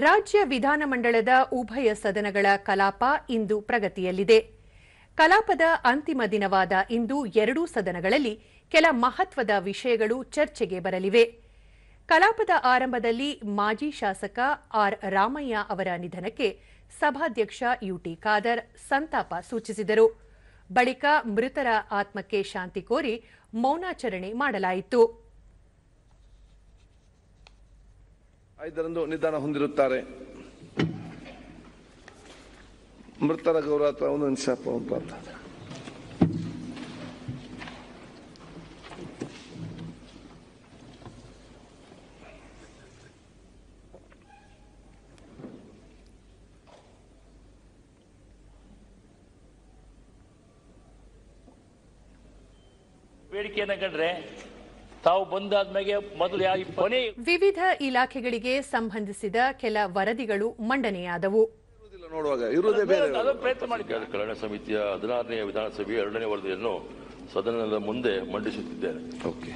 ರಾಜ್ಯ ವಿಧಾನಮಂಡಳದ ಉಭಯ ಸದನಗಳ ಕಲಾಪ ಇಂದು ಪ್ರಗತಿಯಲ್ಲಿದೆ. ಕಲಾಪದ ಅಂತಿಮ ದಿನವಾದ ಇಂದು ಎರಡೂ ಸದನಗಳಲ್ಲಿ ಕೆಲ ಮಹತ್ವದ ವಿಷಯಗಳು ಚರ್ಚೆಗೆ ಬರಲಿವೆ. ಕಲಾಪದ ಆರಂಭದಲ್ಲಿ ಮಾಜಿ ಶಾಸಕ ಆರ್ ರಾಮಯ್ಯ ಅವರ ನಿಧನಕ್ಕೆ ಸಭಾಧ್ಯಕ್ಷ ಯುಟಿ ಖಾದರ್ ಸಂತಾಪ ಸೂಚಿಸಿದರು. ಬಳಿಕ ಮೃತರ ಆತ್ಮಕ್ಕೆ ಶಾಂತಿ ಕೋರಿ ಮೌನಾಚರಣೆ ಮಾಡಲಾಯಿತು. ಐದರಂದು ನಿಧನ ಹೊಂದಿರುತ್ತಾರೆ ಮೃತರ ಗೌರವ ಒಂದು ಒಂದು ಪ್ರಾರ್ಥನೆ. ಬೇಡಿಕೆಯನ್ನ ಕಂಡ್ರೆ ತಾವು ಬಂದಾದ್ಮೇಲೆ ಮೊದಲು ಕೊನೆ ವಿವಿಧ ಇಲಾಖೆಗಳಿಗೆ ಸಂಬಂಧಿಸಿದ ಕೆಲ ವರದಿಗಳು ಮಂಡನೆಯಾದವು. ನೋಡುವಾಗ ಇರುವುದೇ ಬೇರೆ ಅದನ್ನು ಪ್ರಯತ್ನ ಮಾಡಿ ರಾಜ್ಯ ಕಲ್ಯಾಣ ಸಮಿತಿಯ ಹದಿನಾರನೇ ವಿಧಾನಸಭೆಯ ಎರಡನೇ ವರದಿಯನ್ನು ಸದನದ ಮುಂದೆ ಮಂಡಿಸುತ್ತಿದ್ದೇನೆ. ಓಕೆ.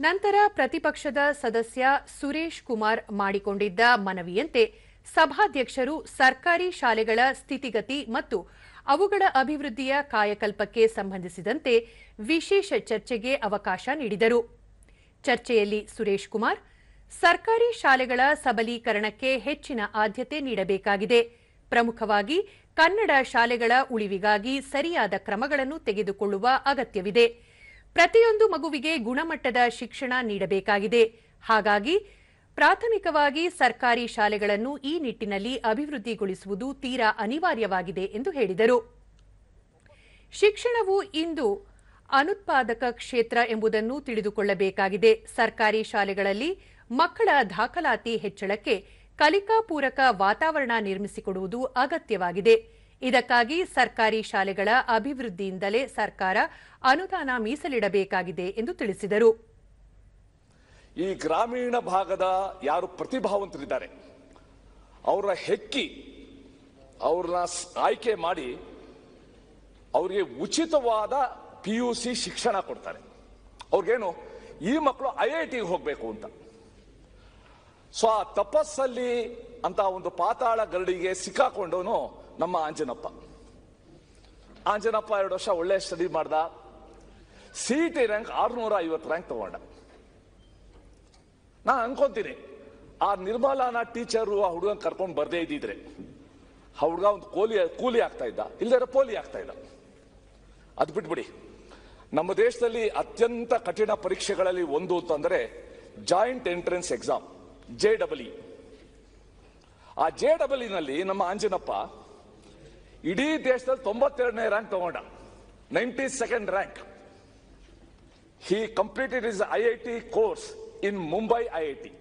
ನಂತರ ಪ್ರತಿಪಕ್ಷದ ಸದಸ್ಯ ಸುರೇಶ್ ಕುಮಾರ್ ಮಾಡಿಕೊಂಡಿದ್ದ ಮನವಿಯಂತೆ ಸಭಾಧ್ಯಕ್ಷರು ಸರ್ಕಾರಿ ಶಾಲೆಗಳ ಸ್ಥಿತಿಗತಿ ಮತ್ತು ಅವುಗಳ ಅಭಿವೃದ್ಧಿಯ ಕಾಯಕಲ್ಪಕ್ಕೆ ಸಂಬಂಧಿಸಿದಂತೆ ವಿಶೇಷ ಚರ್ಚೆಗೆ ಅವಕಾಶ ನೀಡಿದರು. ಚರ್ಚೆಯಲ್ಲಿ ಸುರೇಶ್ ಕುಮಾರ್, ಸರ್ಕಾರಿ ಶಾಲೆಗಳ ಸಬಲೀಕರಣಕ್ಕೆ ಹೆಚ್ಚಿನ ಆದ್ಯತೆ ನೀಡಬೇಕಾಗಿದೆ. ಪ್ರಮುಖವಾಗಿ ಕನ್ನಡ ಶಾಲೆಗಳ ಉಳಿವಿಗಾಗಿ ಸರಿಯಾದ ಕ್ರಮಗಳನ್ನು ತೆಗೆದುಕೊಳ್ಳುವ ಅಗತ್ಯವಿದೆ. ಪ್ರತಿಯೊಂದು ಮಗುವಿಗೆ ಗುಣಮಟ್ಟದ ಶಿಕ್ಷಣ ನೀಡಬೇಕಾಗಿದೆ. ಹಾಗಾಗಿ ಪ್ರಾಥಮಿಕವಾಗಿ ಸರ್ಕಾರಿ ಶಾಲೆಗಳನ್ನು ಈ ನಿಟ್ಟಿನಲ್ಲಿ ಅಭಿವೃದ್ಧಿಗೊಳಿಸುವುದು ತೀರಾ ಅನಿವಾರ್ಯವಾಗಿದೆ ಎಂದು ಹೇಳಿದರು. ಶಿಕ್ಷಣವು ಇಂದು ಅನುತ್ಪಾದಕ ಕ್ಷೇತ್ರ ಎಂಬುದನ್ನು ತಿಳಿದುಕೊಳ್ಳಬೇಕಾಗಿದೆ. ಸರ್ಕಾರಿ ಶಾಲೆಗಳಲ್ಲಿ ಮಕ್ಕಳ ದಾಖಲಾತಿ ಹೆಚ್ಚಳಕ್ಕೆ ಕಲಿಕಾ ಪೂರಕ ವಾತಾವರಣ ನಿರ್ಮಿಸಿಕೊಡುವುದು ಅಗತ್ಯವಾಗಿದೆ. ಇದಕ್ಕಾಗಿ ಸರ್ಕಾರಿ ಶಾಲೆಗಳ ಅಭಿವೃದ್ಧಿಯಿಂದಲೇ ಸರ್ಕಾರ ಅನುದಾನ ಮೀಸಲಿಡಬೇಕಾಗಿದೆ ಎಂದು ತಿಳಿಸಿದರು. ಈ ಗ್ರಾಮೀಣ ಭಾಗದ ಯಾರು ಪ್ರತಿಭಾವಂತರಿದ್ದಾರೆ, ಅವರ ಹೆಕ್ಕಿ, ಅವ್ರನ್ನ ಆಯ್ಕೆ ಮಾಡಿ ಅವರಿಗೆ ಉಚಿತವಾದ ಪಿ ಯು ಸಿ ಶಿಕ್ಷಣ ಕೊಡ್ತಾರೆ. ಅವ್ರಿಗೇನು, ಈ ಮಕ್ಕಳು ಐ ಐ ಟಿಗೆ ಹೋಗಬೇಕು ಅಂತ. ಸೊ ಆ ತಪಸ್ಸಲ್ಲಿ ಅಂತ ಒಂದು ಪಾತಾಳ ಗರಡಿಗೆ ಸಿಕ್ಕಾಕೊಂಡವನು ನಮ್ಮ ಆಂಜನಪ್ಪ. ಆಂಜನಪ್ಪ ಎರಡು ವರ್ಷ ಒಳ್ಳೆ ಸ್ಟಡಿ ಮಾಡ್ದ ಸಿ ಟಿ ರ್ಯಾಂಕ್ ಆರುನೂರ ಐವತ್ತು ರ್ಯಾಂಕ್ ತಗೊಂಡ. ನಾನು ಅನ್ಕೊಂತೀನಿ. ಆ ನಿರ್ಮಲಾನ ಟೀಚರು ಆ ಹುಡುಗನ್ ಕರ್ಕೊಂಡು ಬರ್ದೇ ಇದ್ದಿದ್ರೆ. ಆ ಹುಡುಗ ಒಂದು ಕೋಲಿ, ಕೂಲಿ ಆಗ್ತಾ ಇದ್ದ. ಇಲ್ಲದ್ರೆ ಪೋಲಿ ಆಗ್ತಾ ಇದ್ದ. ಅದು ಬಿಟ್ಬಿಡಿ. ನಮ್ಮ ದೇಶದಲ್ಲಿ ಅತ್ಯಂತ ಕಠಿಣ ಪರೀಕ್ಷೆಗಳಲ್ಲಿ ಒಂದು ಅಂತಂದ್ರೆ joint entrance exam J double E ಆ ಜೆ ಡಬಲ್ನಲ್ಲಿ ನಮ್ಮ ಆಂಜನಪ್ಪ ಇಡೀ ದೇಶದಲ್ಲಿ ತೊಂಬತ್ತೆರಡನೇ ರ್ಯಾಂಕ್ ತಗೊಂಡ. Ninety second rank he completed is I I T course in Mumbai IIT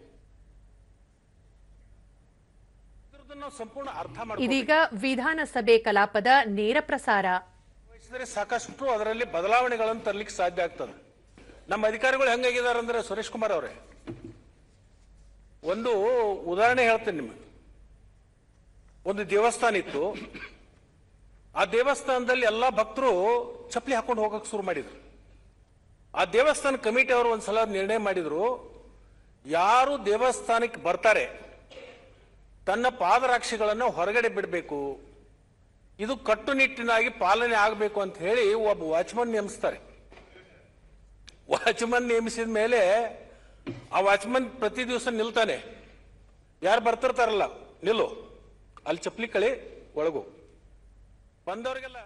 ಇದೀಗ ವಿಧಾನಸಭೆ ಕಲಾಪದ ನೇರ ಪ್ರಸಾರ. ವಹಿಸಿದರೆ ಸಾಕಷ್ಟು ಅದರಲ್ಲಿ ಬದಲಾವಣೆಗಳನ್ನು ತರಲಿಕ್ಕೆ ಸಾಧ್ಯ ಆಗ್ತದೆ. ನಮ್ಮ ಅಧಿಕಾರಿಗಳು ಹೆಂಗಾಗಿದ್ದಾರೆ ಅಂದ್ರೆ ಸುರೇಶ್ ಕುಮಾರ್ ಅವರೇ. ಒಂದು ಉದಾಹರಣೆ ಹೇಳ್ತೇನೆ ನಿಮಗೆ. ಒಂದು ದೇವಸ್ಥಾನ ಇತ್ತು. ಆ ದೇವಸ್ಥಾನದಲ್ಲಿ ಎಲ್ಲಾ ಭಕ್ತರು ಚಪ್ಪಲಿ ಹಾಕೊಂಡು ಹೋಗಕ್ ಶುರು ಮಾಡಿದ್ರು. ಆ ದೇವಸ್ಥಾನ ಕಮಿಟಿ ಅವರು ಒಂದ್ಸಲ ನಿರ್ಣಯ ಮಾಡಿದ್ರು, ಯಾರು ದೇವಸ್ಥಾನಕ್ಕೆ ಬರ್ತಾರೆ, ತನ್ನ ಪಾದರಾಕ್ಷಿಗಳನ್ನು ಹೊರಗಡೆ ಬಿಡಬೇಕು, ಇದು ಕಟ್ಟುನಿಟ್ಟಿನಾಗಿ ಪಾಲನೆ ಆಗಬೇಕು ಅಂತ ಹೇಳಿ ಒಬ್ಬ ವಾಚ್ಮನ್ ನೇಮಿಸ್ತಾರೆ. ವಾಚ್ಮನ್ ನೇಮಿಸಿದ ಮೇಲೆ ಆ ವಾಚ್ಮನ್ ಪ್ರತಿ ದಿವಸ ನಿಲ್ತಾನೆ. ಯಾರು ಬರ್ತಿರ್ತಾರಲ್ಲ, ನಿಲ್ಲು. ಅಲ್ಲಿ ಚಪ್ಪಲಿ ಕಳಿ ಒಳಗು. ಬಂದವರಿಗೆಲ್ಲ